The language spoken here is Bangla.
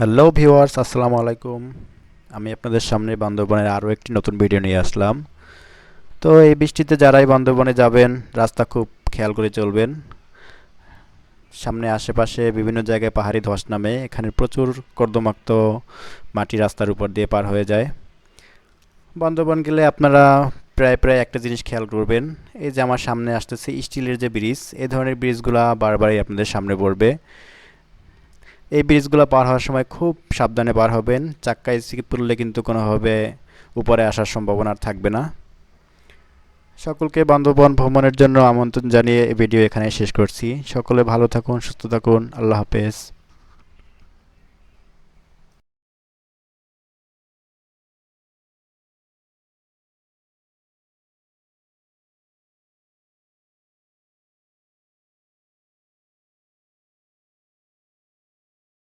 হ্যালো ভিউয়ার্স আসসালামু আলাইকুম। আমি আপনাদের সামনে বান্দরবনের আরও একটি নতুন ভিডিও নিয়ে আসলাম। তো এই বৃষ্টিতে যারাই বান্দরবনে যাবেন, রাস্তা খুব খেয়াল করে চলবেন। সামনে আশেপাশে বিভিন্ন জায়গায় পাহাড়ি ধস নামে, এখানে প্রচুর কর্দমাক্ত মাটি রাস্তার উপর দিয়ে পার হয়ে যায়। বান্দরবন গেলে আপনারা প্রায় প্রায় একটা জিনিস খেয়াল করবেন, এই যে আমার সামনে আসতেছে স্টিলের যে ব্রিজ, এই ধরনের ব্রিজগুলা বারবারই আপনাদের সামনে পড়বে। এই ব্রিজগুলো পার হওয়ার সময় খুব সাবধানে পার হবেন। চাক্কায় স্লিপ পড়লে কিন্তু কোনোভাবে উপরে আসার সম্ভাবনা থাকবে না। সকলকে বান্ধবন ভ্রমণের জন্য আমন্ত্রণ জানিয়ে ভিডিও এখানে শেষ করছি। সকলে ভালো থাকুন, সুস্থ থাকুন। আল্লাহ হাফেজ।